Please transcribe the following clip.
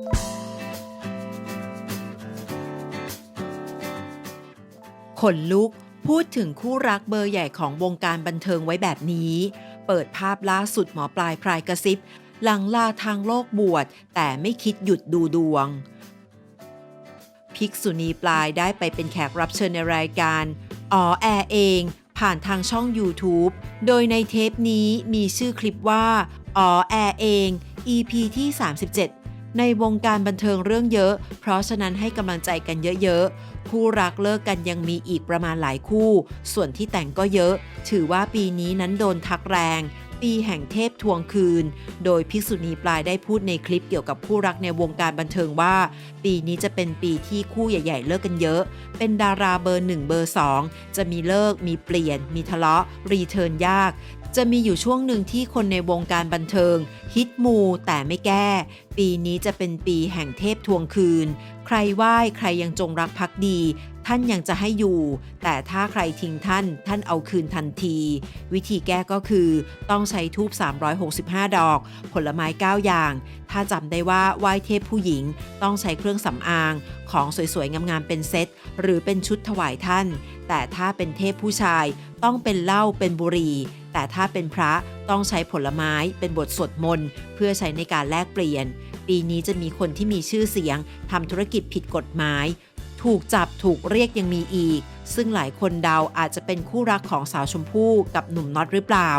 ขนลุกพูดถึงคู่รักเบอร์ใหญ่ของวงการบันเทิงไว้แบบนี้ เปิดภาพล่าสุดหมอปลายพรายกระซิบ หลังลาทางโลกบวช แต่ไม่คิดหยุดดูดวง ภิกษุณีปลายได้ไปเป็นแขกรับเชิญในรายการอ๋อแอร์เองผ่านทางช่อง YouTube โดยในเทปนี้มีชื่อคลิปว่าอ๋อแอร์เอง EP ที่ 37 ในวงการบันเทิงเรื่องเยอะ เพราะฉะนั้นให้กำลังใจกันเยอะๆ คู่รักเลิกกันยังมีอีกประมาณหลายคู่ ส่วนที่แต่งก็เยอะ ถือว่าปีนี้นั้นโดนทักแรง ปีแห่งเทพทวงคืน โดยภิกษุณีปลายได้พูดในคลิปเกี่ยวกับคู่รักในวงการบันเทิงว่า ปีนี้จะเป็นปีที่คู่ใหญ่ ๆ เลิกกันเยอะ เป็นดาราเบอร์1เบอร์2จะมีเลิก มีเปลี่ยน มีทะเลาะ รีเทิร์นยากจะมีอยู่ช่วงหนึ่งที่คนในวงการบันเทิง ฮิตมูแต่ไม่แก้ ปีนี้จะเป็นปีแห่งเทพทวงคืน ใครไหว้ใครยังจงรักภักดี ท่านยังจะให้อยู่ แต่ถ้าใครทิ้งท่าน ท่านเอาคืนทันที วิธีแก้ก็คือต้องใช้ทูบ365 ดอก ผลไม้ 9 อย่าง ถ้าจำได้ว่าไหว้เทพผู้หญิง ต้องใช้เครื่องสำอาง ของสวยๆ งามๆ เป็นเซต หรือเป็นชุดถวายท่าน แต่ถ้าเป็นเทพผู้ชาย ต้องเป็นเหล้าเป็นบุหรี่แต่ถ้าเป็นพระต้องใช้ผลไม้เป็นบทสวดมนต์เพื่อใช้ในการแลกเปลี่ยน ปีนี้จะมีคนที่มีชื่อเสียงทำธุรกิจผิดกฎหมาย ถูกจับถูกเรียกยังมีอีก ซึ่งหลายคนเดาอาจจะเป็นคู่รักของสาวชมพู่กับหนุ่มน็อตหรือเปล่า